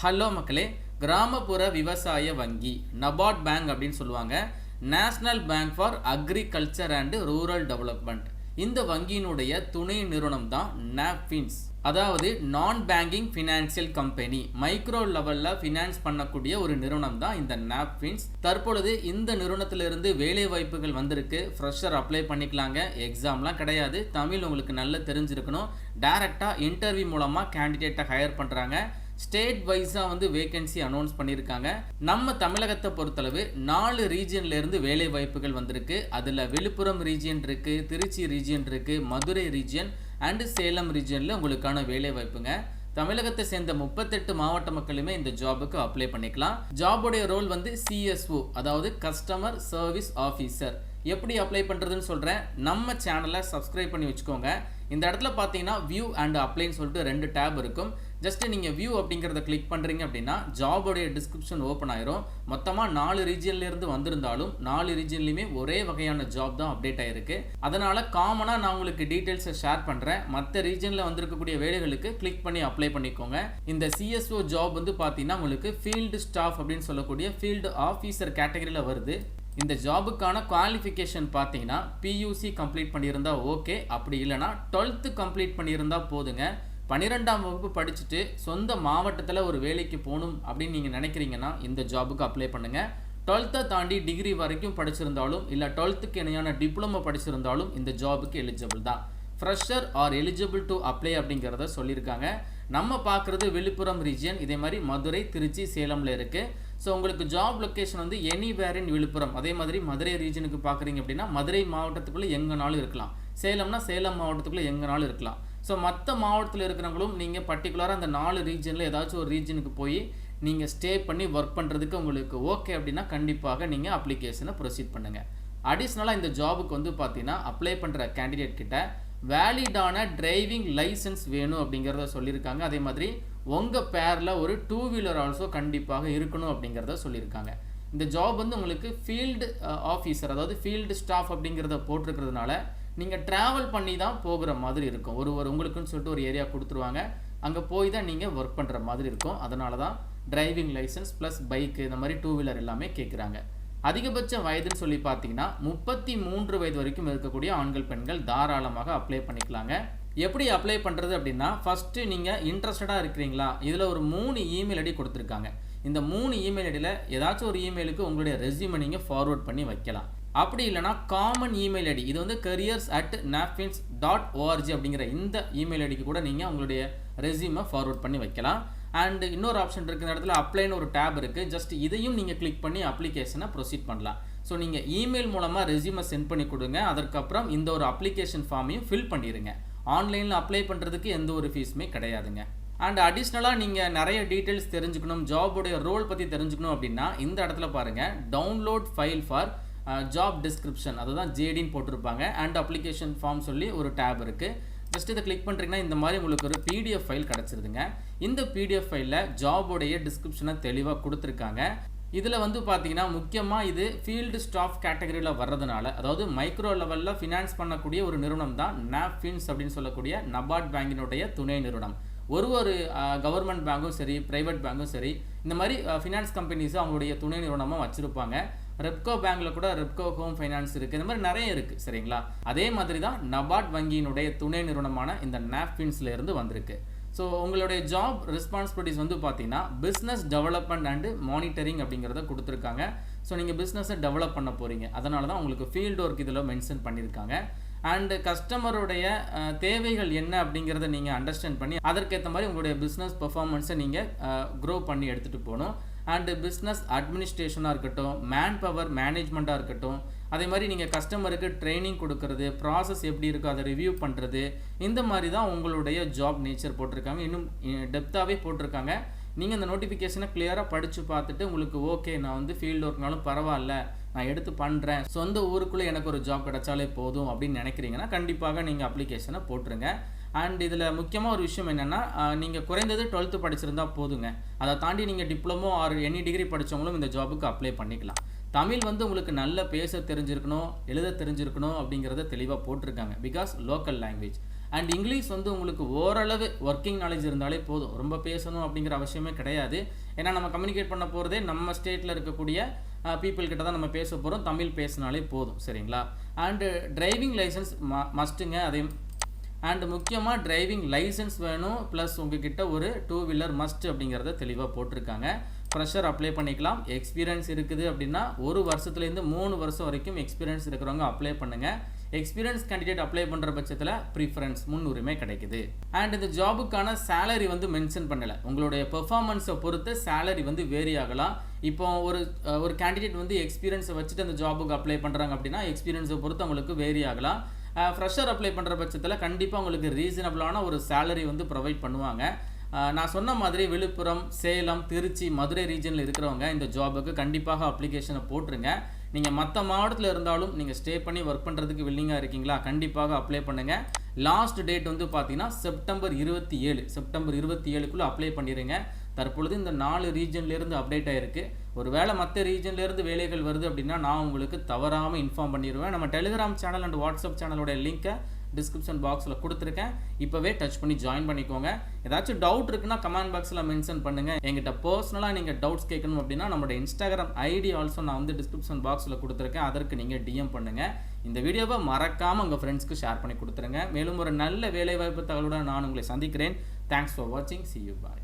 Hello மக்களே கிராமப்புற விவசாய வங்கி நபார்ட் பேங்க் அப்படின்னு சொல்லுவாங்க. National bank for agriculture and rural development இந்த வங்கியினுடைய துணை நிறுவனம் தான் நாப்ஃபின்ஸ் அதாவது non banking financial company micro லெவலில் ஃபினான்ஸ் பண்ணக்கூடிய ஒரு நிறுவனம் தான் இந்த நாப்ஃபின்ஸ் தற்பொழுது இந்த நிறுவனத்திலிருந்து வேலை வாய்ப்புகள் வந்திருக்கு. ஃப்ரெஷர் அப்ளை பண்ணிக்கலாங்க. எக்ஸாம்லாம் கிடையாது. தமிழ் உங்களுக்கு நல்லா தெரிஞ்சிருக்கணும். டேரெக்டாக இன்டர்வியூ மூலமாக கேண்டிடேட்டை ஹையர் பண்ணுறாங்க ஸ்டேட் வைஸாக வந்து வேகன்சி அனௌன்ஸ் பண்ணியிருக்காங்க நம்ம தமிழகத்தை பொறுத்தளவு நாலு ரீஜியன்லேருந்து வேலை வாய்ப்புகள் வந்திருக்கு. அதில் விழுப்புரம் ரீஜியன் இருக்குது திருச்சி ரீஜியன் இருக்குது மதுரை ரீஜியன் அண்டு சேலம் ரீஜியனில் உங்களுக்கான வேலை வாய்ப்புங்க. தமிழகத்தை சேர்ந்த முப்பத்தெட்டு மாவட்ட மக்களுமே இந்த ஜாபுக்கு அப்ளை பண்ணிக்கலாம். ஜாபுடைய ரோல் வந்து சிஎஸ்ஓ அதாவது கஸ்டமர் சர்வீஸ் ஆஃபீஸர் எப்படி அப்ளை பண்ணுறதுன்னு சொல்கிறேன் நம்ம சேனலை சப்ஸ்கிரைப் பண்ணி வச்சுக்கோங்க. இந்த இடத்துல பார்த்தீங்கன்னா வியூ அண்ட் அப்ளைன்னு சொல்லிட்டு ரெண்டு டேப் இருக்கும். ஜஸ்ட்டு நீங்கள் வியூ அப்படிங்கிறத கிளிக் பண்ணுறீங்க அப்படின்னா ஜாபோடைய டிஸ்கிரிப்ஷன் ஓப்பன் ஆயிரும். மொத்தமாக நாலு ரீஜியன்லேருந்து வந்திருந்தாலும் நாலு ரீஜியன்லையுமே ஒரே வகையான ஜாப் தான் அப்டேட் ஆயிருக்கு. அதனால் காமனாக நான் உங்களுக்கு டீட்டெயில்ஸை ஷேர் பண்ணுறேன் மற்ற ரீஜனில் வந்திருக்கக்கூடிய வேலைகளுக்கு கிளிக் பண்ணி அப்ளை பண்ணிக்கோங்க. இந்த சிஎஸ்ஓ ஜாப் வந்து பார்த்தீங்கன்னா உங்களுக்கு ஃபீல்டு ஸ்டாஃப் அப்படின்னு சொல்லக்கூடிய ஃபீல்டு ஆஃபீஸர் கேட்டகரியில் வருது. இந்த ஜாபுக்கான குவாலிஃபிகேஷன் பார்த்தீங்கன்னா பியூசி கம்ப்ளீட் பண்ணியிருந்தா ஓகே அப்படி இல்லைனா டுவெல்த்து கம்ப்ளீட் பண்ணியிருந்தா போதுங்க. பன்னிரெண்டாம் வகுப்பு படிச்சுட்டு சொந்த மாவட்டத்தில் ஒரு வேலைக்கு போகணும் அப்படின்னு நீங்கள் நினைக்கிறீங்கன்னா இந்த ஜாபுக்கு அப்ளை பண்ணுங்கள் டுவெல்த்தை தாண்டி டிகிரி வரைக்கும் படிச்சிருந்தாலும் இல்லை டுவெல்த்துக்கு இணையான டிப்ளமோ படிச்சிருந்தாலும் இந்த ஜாபுக்கு எலிஜிபிள் தான். Fresher are eligible to apply அப்படிங்கிறத சொல்லியிருக்காங்க. நம்ம பார்க்குறது விழுப்புரம் ரீஜியன் இதே மாதிரி மதுரை திருச்சி சேலமில் இருக்குது ஸோ உங்களுக்கு ஜாப் லொக்கேஷன் வந்து எனிவேர் இன் விழுப்புரம். அதே மாதிரி மதுரை ரீஜனுக்கு பார்க்குறீங்க அப்படின்னா மதுரை மாவட்டத்துக்குள்ளே எங்கேனாலும் இருக்கலாம். சேலம்னா சேலம் மாவட்டத்துக்குள்ளே எங்கேனாலும் இருக்கலாம். ஸோ மற்ற மாவட்டத்தில் இருக்கிறவங்களும் நீங்கள் பர்டிகுலராக அந்த நாலு ரீஜனில் ஏதாச்சும் ஒரு ரீஜனுக்கு போய் நீங்கள் ஸ்டே பண்ணி ஒர்க் பண்ணுறதுக்கு உங்களுக்கு ஓகே அப்படின்னா கண்டிப்பாக நீங்கள் அப்ளிகேஷனை ப்ரொசீட் பண்ணுங்கள் அடிஷ்னலாக இந்த ஜாபுக்கு வந்து பார்த்தீங்கன்னா அப்ளை பண்ணுற கேண்டிடேட் கிட்ட வேலிடான டிரைவிங் லைசன்ஸ் வேணும் அப்படிங்கிறத சொல்லியிருக்காங்க. அதே மாதிரி உங்கள் பேரில் ஒரு டூ வீலர் ஆல்சோ கண்டிப்பாக இருக்கணும் அப்படிங்கிறத சொல்லியிருக்காங்க. இந்த ஜாப் வந்து உங்களுக்கு ஃபீல்டு ஆஃபீஸர் அதாவது ஃபீல்டு ஸ்டாஃப் அப்படிங்கிறத போட்டிருக்கிறதுனால நீங்கள் ட்ராவல் பண்ணி தான் போகிற மாதிரி இருக்கும். ஒரு ஒரு உங்களுக்குன்னு சொல்லிட்டு ஒரு ஏரியா கொடுத்துருவாங்க. அங்கே போய் தான் நீங்கள் ஒர்க் பண்ணுற மாதிரி இருக்கும். அதனால தான் டிரைவிங் லைசன்ஸ் ப்ளஸ் பைக்கு இந்த மாதிரி டூ வீலர் எல்லாமே கேட்குறாங்க அதிகபட்ச வயதுன்னு சொல்லி பார்த்தீங்கன்னா முப்பத்தி மூன்று வயது வரைக்கும் இருக்கக்கூடிய ஆண்கள் பெண்கள் தாராளமாக அப்ளை பண்ணிக்கலாங்க. எப்படி அப்ளை பண்ணுறது அப்படின்னா ஃபஸ்ட்டு நீங்கள் இன்ட்ரெஸ்டடாக இருக்கிறீங்களா? இதில் ஒரு மூணு இமெயில் ஐடி கொடுத்துருக்காங்க. இந்த மூணு இமெயில் ஐடியில் ஏதாச்சும் ஒரு இமெயிலுக்கு உங்களுடைய ரெசியூமை நீங்கள் ஃபார்வர்ட் பண்ணி வைக்கலாம். அப்படி இல்லைனா காமன் இமெயில் ஐடி இது வந்து careers at NABFINS dot ORG அப்படிங்கிற இந்த இமெயில் ஐடிக்கு கூட நீங்கள் உங்களுடைய ரெஸ்யூமை ஃபார்வர்ட் பண்ணி வைக்கலாம். அண்ட் இன்னொரு ஆப்ஷன் இருக்கிற இடத்துல அப்ளைன்னு ஒரு டேப் இருக்குது ஜஸ்ட் இதையும் நீங்கள் கிளிக் பண்ணி அப்ளிகேஷனை ப்ரொசீட் பண்ணலாம். ஸோ நீங்கள் இமெயில் மூலமாக ரெஸ்யூமை சென்ட் பண்ணி கொடுங்க. அதற்கப்புறம் இந்த ஒரு அப்ளிகேஷன் ஃபார்மையும் ஃபில் பண்ணிடுங்க ஆன்லைனில் அப்ளை பண்ணுறதுக்கு எந்த ஒரு ஃபீஸுமே கிடையாதுங்க. அண்ட் அடிஷ்னலாக நீங்கள் நிறைய டீட்டெயில்ஸ் தெரிஞ்சுக்கணும். ஜாபுடைய ரோல் பற்றி தெரிஞ்சுக்கணும் அப்படின்னா இந்த இடத்துல பாருங்கள் download file for job description அதுதான் ஜேடின்னு போட்டிருப்பாங்க. அண்ட் அப்ளிகேஷன் ஃபார்ம் சொல்லி ஒரு டேப் இருக்குது ஜஸ்ட் இதை கிளிக் பண்ணுறீங்கன்னா இந்த மாதிரி உங்களுக்கு ஒரு பிடிஎஃப் ஃபைல் கிடச்சிருதுங்க. இந்த பிடிஎஃப் ஃபைலில் ஜாபோடைய டிஸ்கிரிப்ஷனை தெளிவாக கொடுத்துருக்காங்க. இதில் வந்து பார்த்தீங்கன்னா முக்கியமாக இது ஃபீல்டு ஸ்டாஃப் கேட்டகரியில் வர்றதுனால அதாவது மைக்ரோ லெவலில் ஃபினான்ஸ் பண்ணக்கூடிய ஒரு நிறுவனம் தான் நாப்ஃபின்ஸ் அப்படின்னு சொல்லக்கூடிய நபார்ட் பேங்கினுடைய துணை நிறுவனம். ஒரு ஒரு கவர்மெண்ட் பேங்கும் சரி ப்ரைவேட் பேங்கும் சரி இந்த மாதிரி ஃபினான்ஸ் கம்பெனிஸும் அவங்களுடைய துணை நிறுவனமாக வச்சுருப்பாங்க. ரெப்கோ பேங்க்கில் கூட ரெப்கோ ஹோம் ஃபைனான்ஸ் இருக்குது இந்த மாதிரி நிறைய இருக்குது சரிங்களா? அதே மாதிரி தான் நபார்ட் வங்கியினுடைய துணை நிறுவனமான இந்த நாப்ஃபின்ஸில் இருந்து வந்திருக்கு. ஸோ உங்களுடைய ஜாப் ரெஸ்பான்சிபிலிட்டிஸ் வந்து பார்த்தீங்கன்னா பிஸ்னஸ் டெவலப்மெண்ட் அண்டு மானிட்டரிங் அப்படிங்கிறத கொடுத்துருக்காங்க. ஸோ நீங்கள் பிஸ்னஸை டெவலப் பண்ண போகிறீங்க அதனால தான் உங்களுக்கு ஃபீல்டு ஒர்க் இதில் மென்ஷன் பண்ணியிருக்காங்க. அண்டு கஸ்டமருடைய தேவைகள் என்ன அப்படிங்கிறத நீங்கள் அண்டர்ஸ்டாண்ட் பண்ணி அதற்கேற்ற மாதிரி உங்களுடைய பிஸ்னஸ் பர்ஃபார்மன்ஸை நீங்கள் க்ரோ பண்ணி எடுத்துகிட்டு போகணும். அண்டு பிஸ்னஸ் அட்மினிஸ்ட்ரேஷனாக இருக்கட்டும் மேன் பவர் மேனேஜ்மெண்ட்டாக இருக்கட்டும் அதே மாதிரி நீங்கள் கஸ்டமருக்கு ட்ரைனிங் கொடுக்கறது ப்ராசஸ் எப்படி இருக்கோ அதை ரிவ்யூ பண்ணுறது இந்த மாதிரி தான் உங்களுடைய ஜாப் நேச்சர் போட்டிருக்காங்க. இன்னும் டெப்த்தாகவே போட்டிருக்காங்க. நீங்கள் இந்த நோட்டிஃபிகேஷனை கிளியராக படித்து பார்த்துட்டு உங்களுக்கு ஓகே நான் வந்து ஃபீல்டு ஒர்க்னாலும் பரவாயில்ல நான் எடுத்து பண்ணுறேன் சொந்த ஊருக்குள்ளே எனக்கு ஒரு ஜாப் கிடைச்சாலே போதும் அப்படின்னு நினைக்கிறீங்கன்னா கண்டிப்பாக நீங்கள் அப்ளிகேஷனை போட்டுருங்க. அண்ட் இதில் முக்கியமாக ஒரு விஷயம் என்னென்னா நீங்கள் குறைந்தது டுவெல்த்து படிச்சிருந்தா போதுங்க. அதை தாண்டி நீங்கள் டிப்ளமோ ஆர் எனி டிகிரி படித்தவங்களும் இந்த ஜாபுக்கு அப்ளை பண்ணிக்கலாம். தமிழ் வந்து உங்களுக்கு நல்ல பேச தெரிஞ்சிருக்கணும் எழுத தெரிஞ்சிருக்கணும் அப்படிங்கிறத தெளிவாக போட்டிருக்காங்க. Because local language and English வந்து உங்களுக்கு ஓரளவு ஒர்க்கிங் நாலேஜ் இருந்தாலே போதும். ரொம்ப பேசணும் அப்படிங்கிற அவசியமே கிடையாது. ஏன்னா நம்ம கம்யூனிகேட் பண்ண போகிறதே நம்ம ஸ்டேட்டில் இருக்கக்கூடிய பீப்புள் கிட்ட தான் நம்ம பேச போகிறோம் தமிழ் பேசினாலே போதும். சரிங்களா? அண்டு டிரைவிங் லைசன்ஸ் ம மஸ்ட்டுங்க அதே அண்ட் முக்கியமாக டிரைவிங் லைசன்ஸ் வேணும் ப்ளஸ் உங்ககிட்ட ஒரு டூ வீலர் மஸ்ட் அப்படிங்கிறத தெளிவாக போட்டிருக்காங்க. ப்ரெஷர் அப்ளை பண்ணிக்கலாம். எக்ஸ்பீரியன்ஸ் இருக்குது அப்படின்னா ஒரு வருஷத்துலேருந்து மூணு வருஷம் வரைக்கும் எக்ஸ்பீரியன்ஸ் இருக்கிறவங்க அப்ளை பண்ணுங்கள் எக்ஸ்பீரியன்ஸ் கேண்டிடேட் அப்ளை பண்ணுற பட்சத்தில் ப்ரிஃபரன்ஸ் முன்னுரிமை கிடைக்குது. அண்ட் இந்த ஜாபுக்கான சேலரி வந்து மென்ஷன் பண்ணலை. உங்களுடைய பெர்ஃபார்மன்ஸை பொறுத்து சேலரி வந்து வேரி ஆகலாம். இப்போ ஒரு ஒரு கேண்டிடேட் வந்து எக்ஸ்பீரியன்ஸை வச்சுட்டு அந்த ஜாபுக்கு அப்ளை பண்ணுறாங்க அப்படின்னா எக்ஸ்பீரியன்ஸை பொறுத்து அவங்களுக்கு வேரி ஆகலாம். ஃப்ரெஷர் அப்ளை பண்ணுற பட்சத்தில் கண்டிப்பாக உங்களுக்கு ரீசனபிளான ஒரு சேலரி வந்து ப்ரொவைட் பண்ணுவாங்க. நான் சொன்ன மாதிரி விழுப்புரம் சேலம் திருச்சி மதுரை ரீஜனில் இருக்கிறவங்க இந்த ஜாபுக்கு கண்டிப்பாக அப்ளிகேஷனை போட்டுருங்க. நீங்கள் மற்ற மாவட்டத்தில் இருந்தாலும் நீங்கள் ஸ்டே பண்ணி ஒர்க் பண்ணுறதுக்கு வில்லிங்காக இருக்கீங்களா? கண்டிப்பாக அப்ளை பண்ணுங்கள் லாஸ்ட் டேட் வந்து பார்த்தீங்கன்னா செப்டம்பர் இருபத்தி ஏழு. செப்டம்பர் இருபத்தி ஏழுக்குள்ளே அப்ளை பண்ணிடுங்க தற்பொழுது இந்த நாலு ரீஜன்லேருந்து அப்டேட் ஆகிருக்கு ஒருவேளை மற்ற ரீஜன்லேருந்து வேலைகள் வருது அப்படின்னா நான் உங்களுக்கு தவறாமல் இன்ஃபார்ம் பண்ணிடுவேன் நம்ம டெலிகிராம் சேனல் அண்ட் வாட்ஸ்அப் சேனலோட லிங்க்கை டிஸ்கிரிப்ஷன் பாக்ஸில் கொடுத்துருக்கேன். இப்போவே டச் பண்ணி ஜாயின் பண்ணிக்கோங்க. ஏதாச்சும் டவுட் இருக்குன்னா கமெண்ட் பாக்ஸில் மென்ஷன் பண்ணுங்கள் எங்கிட்ட பர்சனலாக நீங்கள் டவுட்ஸ் கேட்கணும் அப்படின்னா நம்மளோட இன்ஸ்டாகிராம் ஐடி ஆல்சோ நான் வந்து டிஸ்கிரிப்ஷன் பாக்ஸில் கொடுத்துருக்கேன். அதற்கு நீங்கள் டிஎம் பண்ணுங்கள் இந்த வீடியோவை மறக்காமல் உங்கள் ஃப்ரெண்ட்ஸ்க்கு ஷேர் பண்ணி கொடுத்துருங்க. மேலும் ஒரு நல்ல வேலைவாய்ப்பு தகவலுடன் நான் உங்களை சந்திக்கிறேன். தேங்க்ஸ் ஃபார் வாட்சிங் சி யூ பாய்